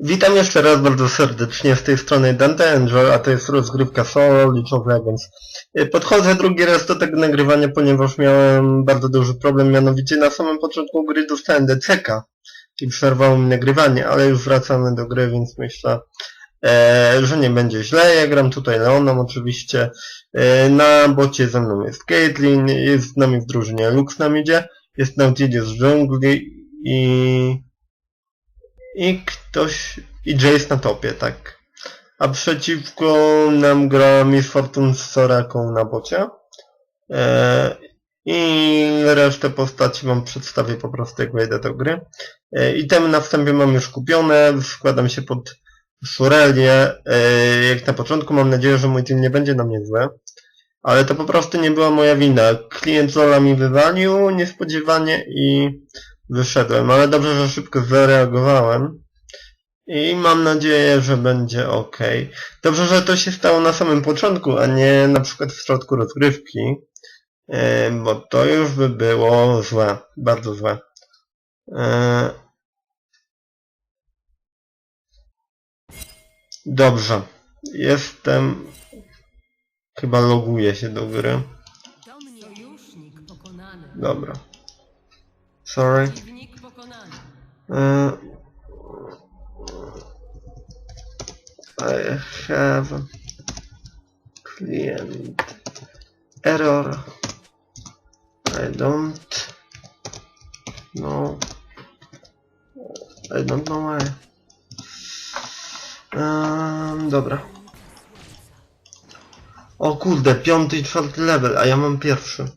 Witam jeszcze raz bardzo serdecznie z tej strony Dante Angel, a to jest rozgrywka solo League of Legends. Podchodzę drugi raz do tego nagrywania, ponieważ miałem bardzo duży problem, mianowicie na samym początku gry dostałem DCK i przerwało mi nagrywanie, ale już wracamy do gry, więc myślę, e, że nie będzie źle. Ja gram tutaj Leonem oczywiście. E, na bocie ze mną jest Caitlyn, jest z nami w drużynie Lux nam idzie, jest Nautilus z dżungli i i ktoś, i Jace na topie, tak. A przeciwko nam gra Miss Fortune z Soraką na bocie. E, I resztę postaci wam przedstawię po prostu jak wejdę do gry. E, itemy na wstępie mam już kupione, składam się pod Shurelię. E, jak na początku mam nadzieję, że mój team nie będzie na mnie zły. Ale to po prostu nie była moja wina. Klient Lola mi wywalił niespodziewanie i wyszedłem, ale dobrze, że szybko zareagowałem i mam nadzieję, że będzie ok. Dobrze, że to się stało na samym początku, a nie na przykład w środku rozgrywki, e, bo to już by było złe, bardzo złe. E, Dobrze, jestem... Chyba loguję się do gry. Dobra. Sorry. Uh, I have client error. I don't know. I don't know why. Um, dobra. O kurde, piąty i czwarty level, a ja mam pierwszy.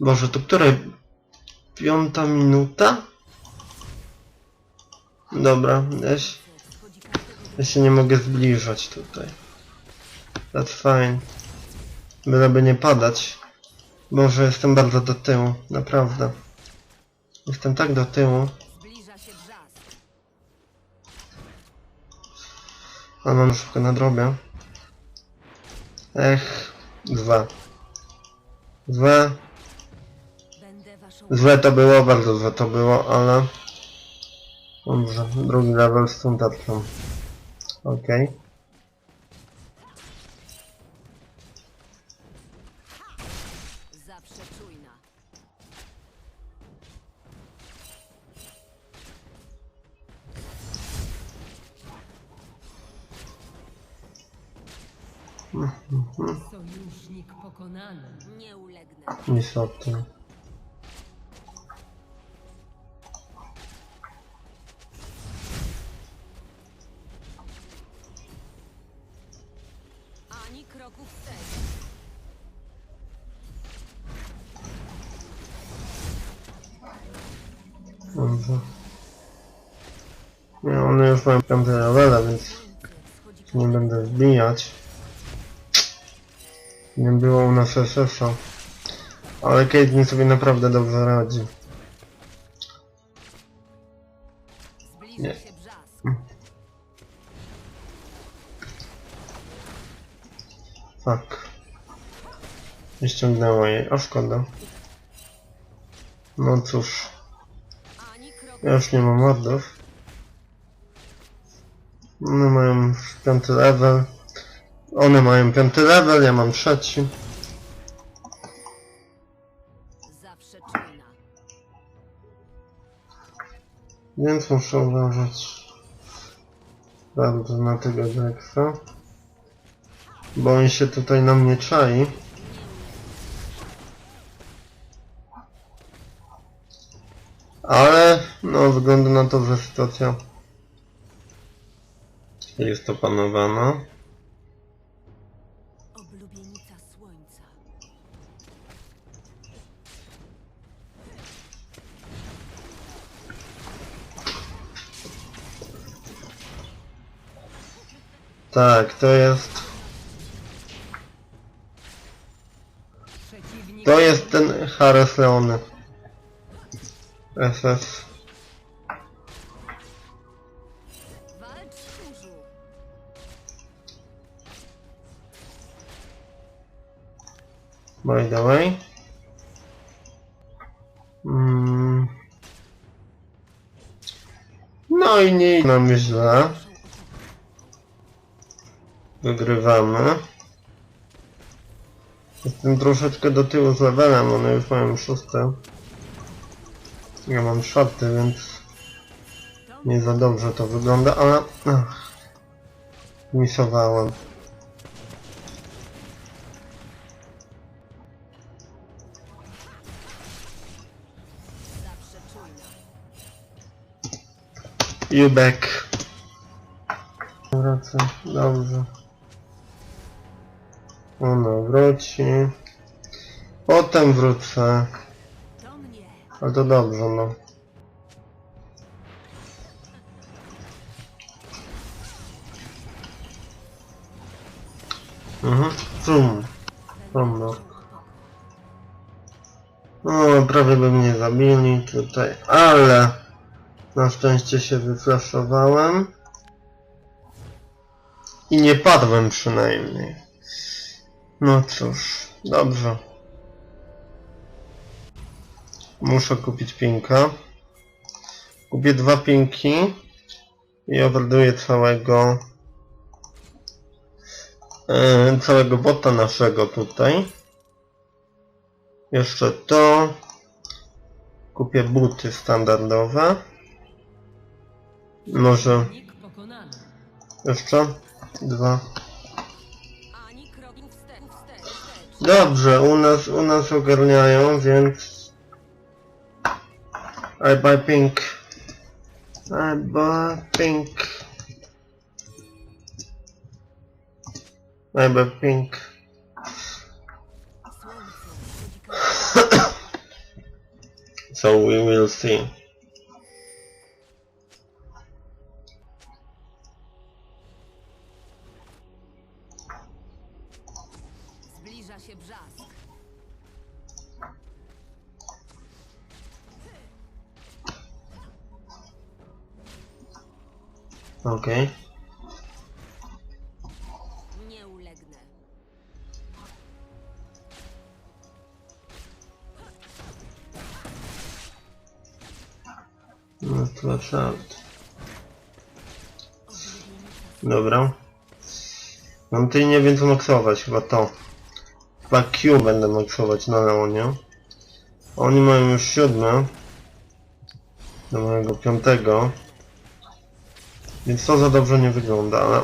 Boże, to której? Piąta minuta? Dobra, ja się, ja się nie mogę zbliżać tutaj. That's fine. Byleby nie padać. Boże, jestem bardzo do tyłu, naprawdę. Jestem tak do tyłu. A mam szybko nadrobię. Ech, dwa. Dwa. Złe to było, bardzo złe to było, ale... Dobrze, drugi level z tą tarczą. Okej. zawsze czujna. Sojusznik pokonany. Nie ulegnę. Niestety. Nie, one już mają piąte levele, więc nie będę wbijać. Nie było u nas SS-a. Ale Caitlyn sobie naprawdę dobrze radzi. Nie. Fuck. Nie ściągnęło jej, a szkoda. No cóż, ja już nie mam mordów. One mają piąty level. One mają piąty level, ja mam trzeci. Więc muszę uważać bardzo na tego Jacksa. Bo on się tutaj na mnie czai. Ale, no, wygląda na to, że sytuacja jest opanowana. Oblubienica słońca. Tak, to jest... To jest ten Harris Leony. SS. By the way. Mm. No, i nie nam źle. Wygrywamy. Jestem troszeczkę do tyłu z levelem, one już mają szóste. Ja mam czwarty, więc nie za dobrze to wygląda, ale... Misowałem. You back. Wraca, dobrze. Ona wróci. Potem wrócę. Ale to dobrze, no. Mhm. Zoom, no. No, prawie by mnie zabili tutaj, ale na szczęście się wyflaszowałem. I nie padłem przynajmniej. No cóż, dobrze. Muszę kupić pinka. Kupię dwa pinki i obraduję całego e, całego bota naszego tutaj. Jeszcze to. Kupię buty standardowe. Może jeszcze dwa. Dobrze, u nas, u nas ogarniają, więc... I buy pink. I buy pink. I buy pink. So we will see. Nie ulegnę. No to out. Dobra. Mam tutaj nie wiem co maksować, chyba to. Chyba Q będę maksować na Leonie. Oni mają już siódme. Do mojego piątego. Więc to za dobrze nie wygląda, ale...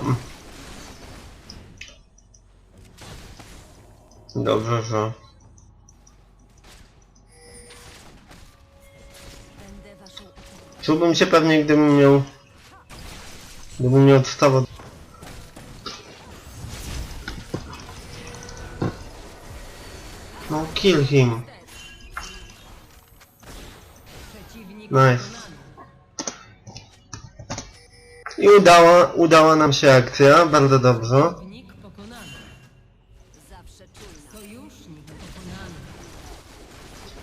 Dobrze, że... Czułbym się pewnie, gdybym miał... Gdybym nie odstawał... No, kill him. Nice. I udała, udała nam się akcja, bardzo dobrze.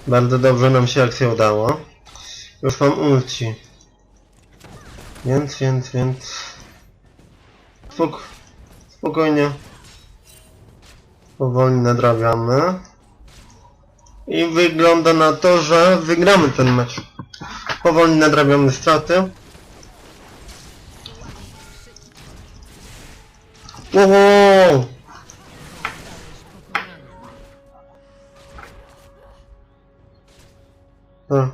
Bardzo dobrze nam się akcja udała. Już mam ulci. Więc, więc, więc... Spok spokojnie. Powoli nadrabiamy. I wygląda na to, że wygramy ten mecz. Powoli nadrabiamy straty. Wow, A.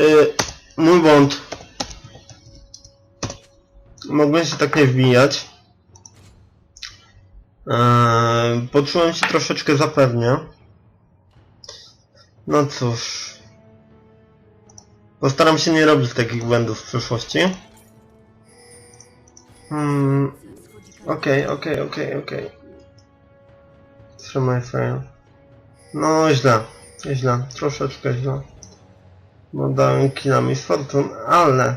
Y, mój błąd. Mogłem się tak nie wbijać. Eee, poczułem się troszeczkę zapewnie. No cóż. Postaram się nie robić takich błędów w przyszłości. Hmm, Wschodzi ka- Okej, okej, okej, okej. Trzymaj fail. No źle, źle, troszeczkę źle. Bo dałem killa Miss Fortune, ale,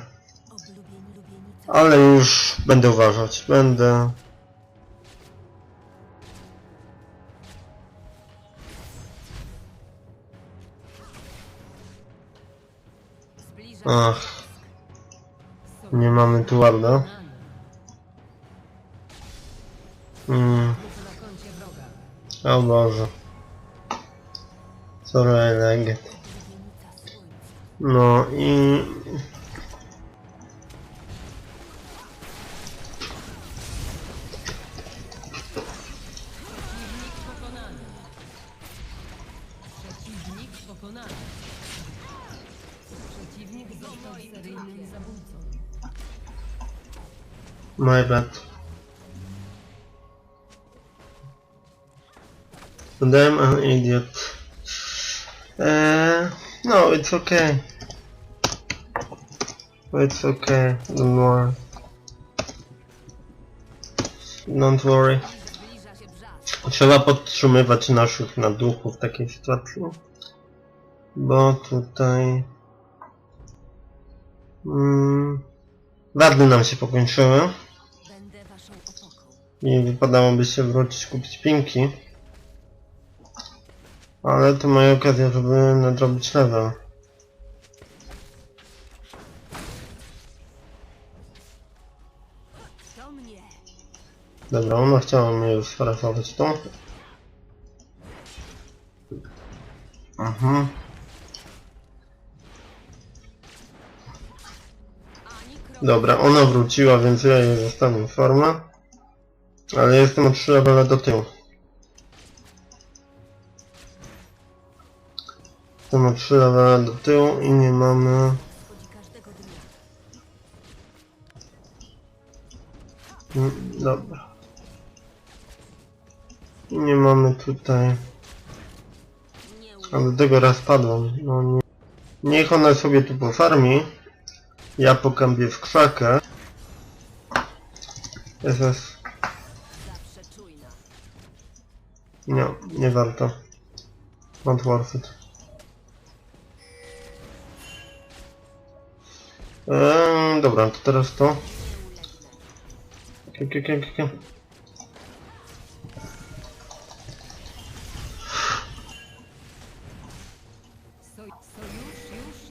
ale już będę uważać, będę... Ach, nie mamy tu warda. Mm, o Boże. Stora Elegant. No i... My bad. Damn an idiot. Uh, no, it's okay. It's okay, don't worry. Don't worry. Trzeba podtrzymywać naszych na duchu w takiej sytuacji. Bo tutaj... Mm, nam się pokończyły. I wypadałoby się wrócić kupić pinki. Ale to moja okazja, żeby nadrobić level. Dobra, ona chciała mnie już sfarasować tu. Mhm. Ani kroku. Dobra, ona wróciła, więc ja jej zostanę formę. Ale jestem o 3 levele do tyłu. Jestem o 3 levele do tyłu i nie mamy... Mm, Dobra. I nie mamy tutaj... A do tego raz padłem. No nie. Niech ona sobie tu pofarmi. Ja pokampię w krzakę. SS. Nie, nie warto. Not worth it. Eee, dobra, to teraz to. Już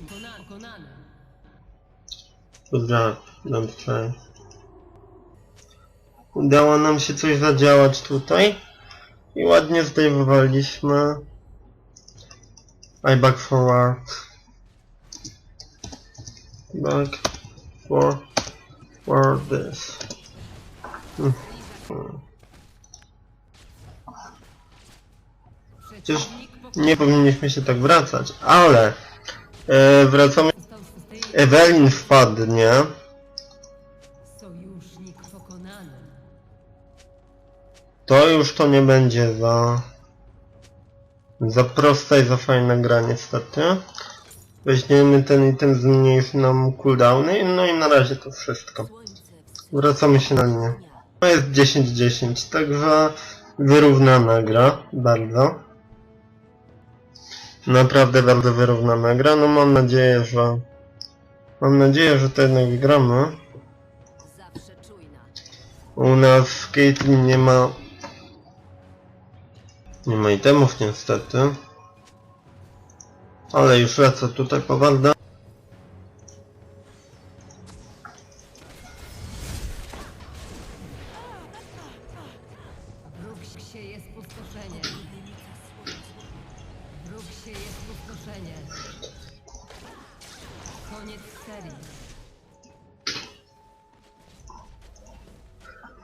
pokona pokonany. Good job, don't try. Udało nam się coś zadziałać tutaj. I ładnie zdejmowaliśmy. I back forward. Back forward this. Mhm. Przeciwnik pokonany. Nie powinniśmy się tak wracać, ale e, wracamy. Ewelin wpadnie. To już to nie będzie za... Za prosta i za fajna gra niestety. Weźmiemy ten i ten zmniejszy nam cooldowny, no i na razie to wszystko. Wracamy się na dnia. To jest 10-10, także wyrównana gra, bardzo. Naprawdę bardzo wyrównana gra, no mam nadzieję, że... Mam nadzieję, że to jednak wygramy. U nas w Caitlyn nie ma... Nie ma itemów niestety. Ale już lecę tutaj po serii.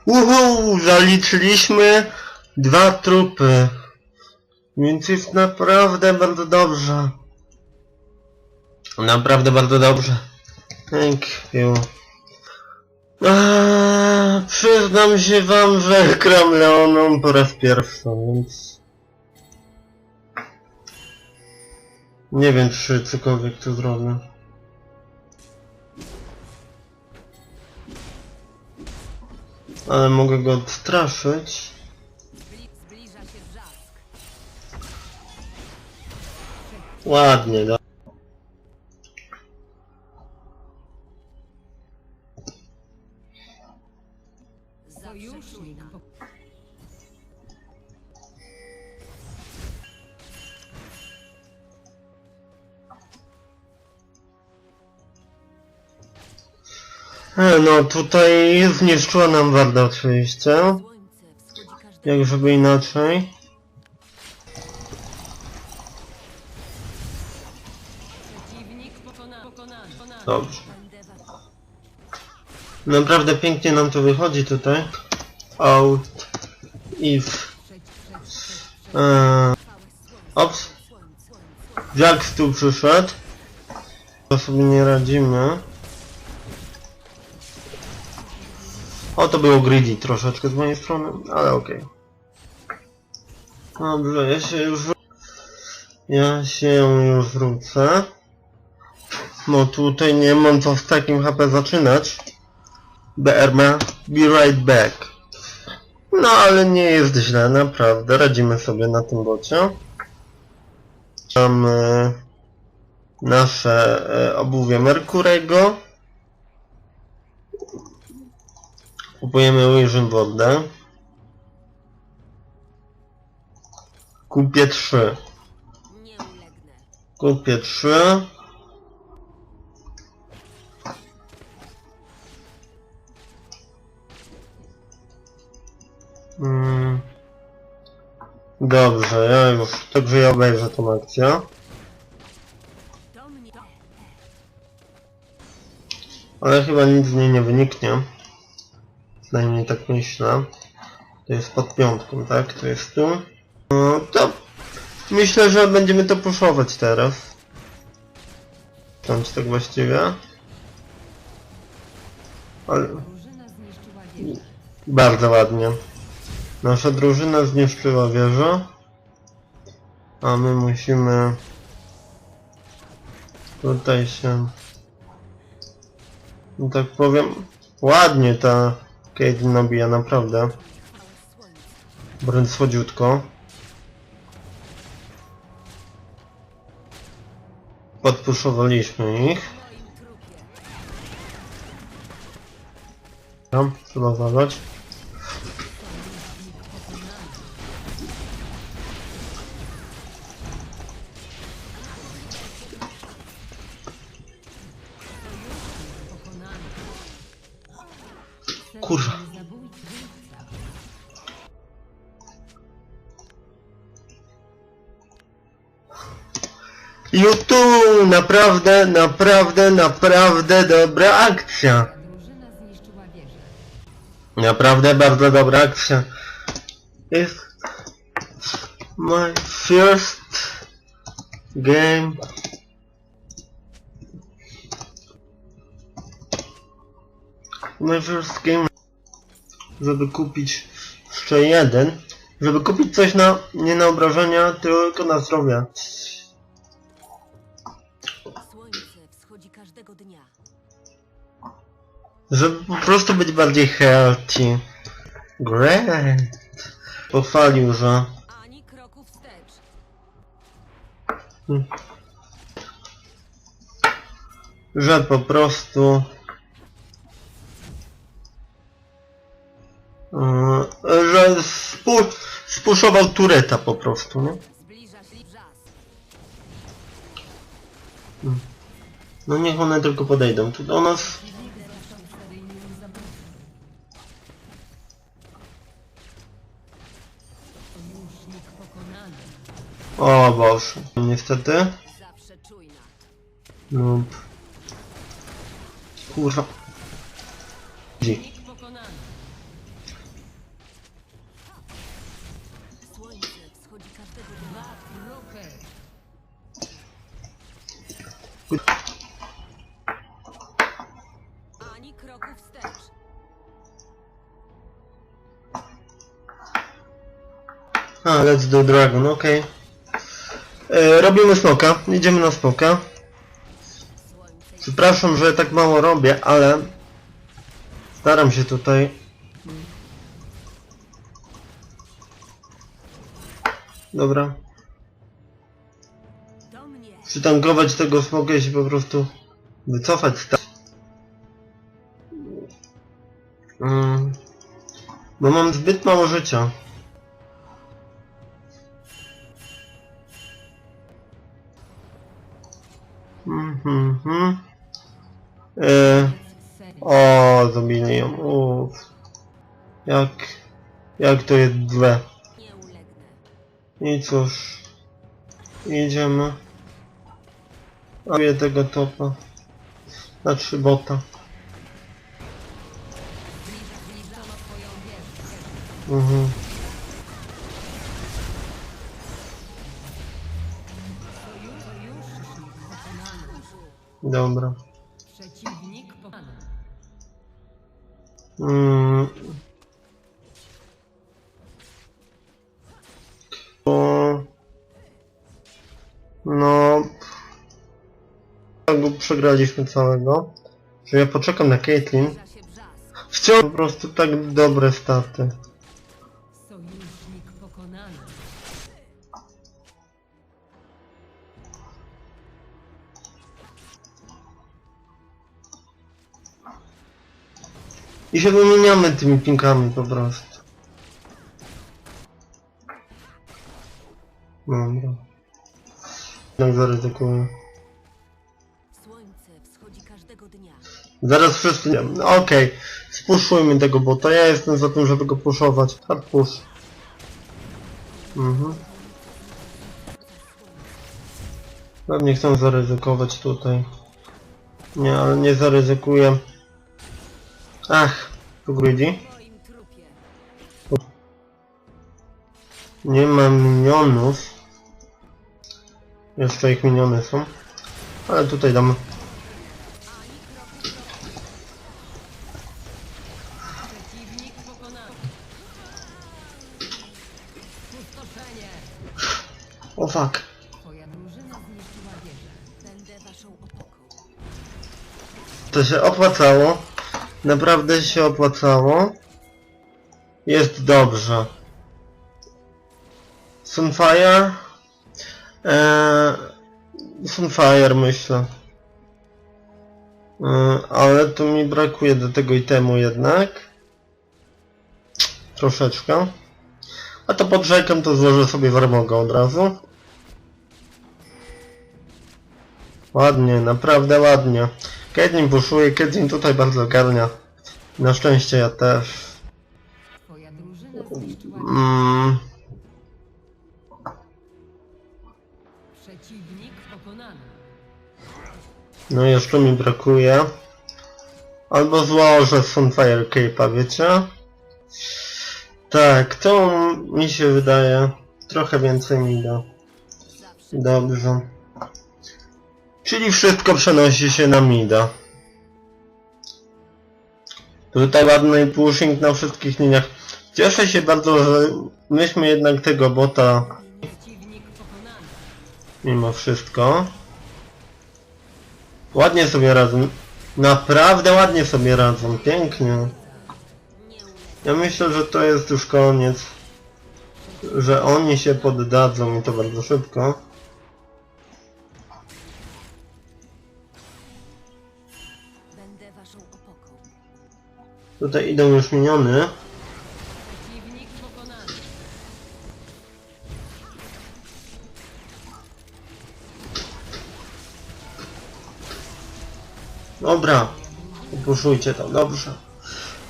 Uhu, zaliczyliśmy dwa trupy. Więc jest naprawdę bardzo dobrze. Naprawdę bardzo dobrze. Thank you. Przyznam się wam, że gram Leoną po raz pierwszy, więc... Nie wiem, czy cokolwiek tu zrobię. Ale mogę go odstraszyć. Ładnie, do. No tutaj zniszczyła nam Warda oczywiście. Jak żeby inaczej. Dobrze. Naprawdę pięknie nam to wychodzi tutaj. Out. If. E, słońce. ops. Jax tu przyszedł. To sobie nie radzimy. To było greedy troszeczkę z mojej strony, ale okej. Dobrze, ja się już... Ja się już wrócę. No tutaj nie mam co z takim HP zaczynać. BR ma be right back. No ale nie jest źle, naprawdę. Radzimy sobie na tym bocie. Mamy nasze e, obuwie Merkurego. Kupujemy Vision wodę. Kupię trzy. Nie ulegnę. Kupię trzy. Mm. Dobrze, ja już, także ja obejrzę tą akcję. Ale chyba nic z niej nie wyniknie. Przynajmniej tak myślę. To jest pod piątką, tak? To jest tu. No to myślę, że będziemy to puszować teraz. Ciąć tak właściwie. Ale bardzo ładnie. Nasza drużyna zniszczyła wieżę. A my musimy tutaj się no tak powiem ładnie ta Caitlyn nabija naprawdę. Wręcz słodziutko. Podpuszowaliśmy ich. Tam trzeba zadać naprawdę, naprawdę, naprawdę dobra akcja. Naprawdę bardzo dobra akcja. Jest my first game. My first game. Żeby kupić jeszcze jeden. Żeby kupić coś na, nie na obrażenia, tylko na zdrowie. Każdego dnia. Żeby po prostu być bardziej healthy. Great. Pochwalił, że Ani kroku wstecz. że po prostu yy, że spu, spuszował tureta po prostu, nie? Wrzask. No niech one tylko podejdą. Tu do nas. O Boże. Niestety. No. Kurwa. Słońce Let's do dragon, okej. E, Robimy smoka. Idziemy na smoka. Przepraszam, że tak mało robię, ale staram się tutaj. Dobra. Przytankować tego smoka i się po prostu wycofać stać. Mm. Bo mam zbyt mało życia. Jak to jest ulegnę. I cóż. Idziemy. Robię tego topa. Znaczy bota. Mhm. Dobra. Przegraliśmy całego. Że ja poczekam na Caitlyn. Wciąż po prostu tak dobre pokonany. I się wymieniamy tymi pinkami po prostu. Dobra. Tak zaryzykuję. Zaraz wszyscy... Okej, spuszczujmy tego bota. Ja jestem za tym, żeby go puszować. Hard push. Mhm. Pewnie chcę zaryzykować tutaj. Nie, ale nie zaryzykuję. Ach, tu greedy. Nie ma minionów. Jeszcze ich miniony są. Ale tutaj dam. Przeciwnik pokonany. Pustoszenie. O fuck. To się opłacało. Naprawdę się opłacało. Jest dobrze. Sunfire? Eee, Sunfire myślę. Eee, ale tu mi brakuje do tego itemu jednak. Troszeczkę. A to pod rzeką to złożę sobie warmogę od razu. Ładnie, naprawdę ładnie. Kedin buszuje, Kedin tutaj bardzo garnia. Na szczęście ja też. Mm, no jeszcze mi brakuje. Albo złożę Sunfire Cape'a, wiecie? Tak, to mi się wydaje trochę więcej mi da. Dobrze. Czyli wszystko przenosi się na mida. Tutaj ładny pushing na wszystkich liniach. Cieszę się bardzo, że myśmy jednak tego bota mimo wszystko. Ładnie sobie radzą. Naprawdę ładnie sobie radzą. Pięknie. Ja myślę, że to jest już koniec. Że oni się poddadzą i to bardzo szybko. Tutaj idą już miniony. Dobra. Odpuszujcie to, dobrze.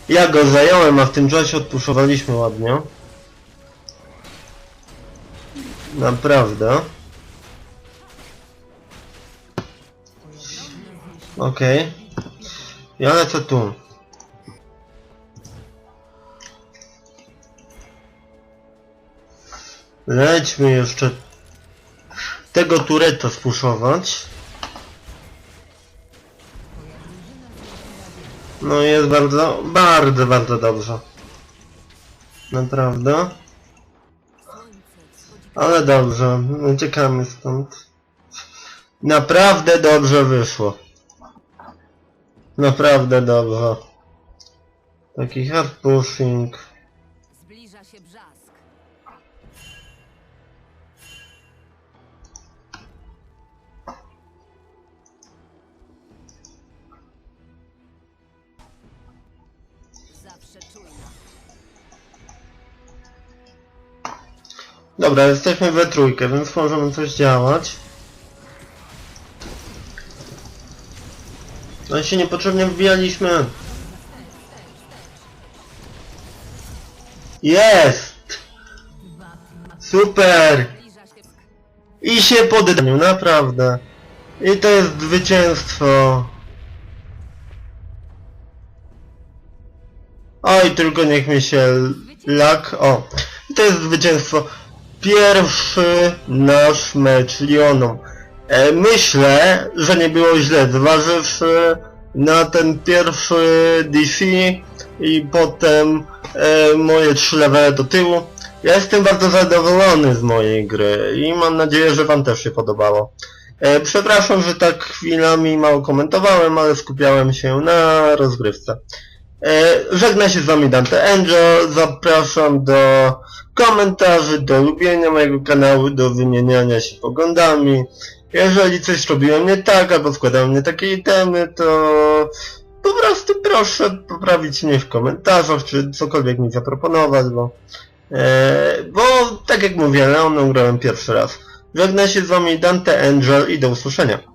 Ja go zająłem, a w tym czasie odpuszowaliśmy ładnie. Naprawdę. Okej. Ja lecę tu. Lećmy jeszcze tego tureta spuszować. No jest bardzo, bardzo, bardzo dobrze. Naprawdę. Ale dobrze, uciekamy stąd. Naprawdę dobrze wyszło. Naprawdę dobrze. Taki hard pushing. Dobra, jesteśmy we trójkę, więc możemy coś działać. No się niepotrzebnie wbijaliśmy. Jest! Super! I się poddaniu, naprawdę. I to jest zwycięstwo. Oj, tylko niech mi się lak... O, I to jest zwycięstwo. Pierwszy nasz mecz Lyoną. E, myślę, że nie było źle, zważywszy na ten pierwszy DC i potem e, moje trzy levele do tyłu. Ja jestem bardzo zadowolony z mojej gry i mam nadzieję, że wam też się podobało. E, przepraszam, że tak chwilami mało komentowałem, ale skupiałem się na rozgrywce. E, żegna się z wami Dante Angel, zapraszam do komentarzy, do lubienia mojego kanału, do wymieniania się poglądami. Jeżeli coś robiłem nie tak, albo składałem nie takie itemy, to po prostu proszę poprawić mnie w komentarzach, czy cokolwiek mi zaproponować, bo, e, bo tak jak mówię, Leoną grałem pierwszy raz. Żegna się z wami Dante Angel i do usłyszenia.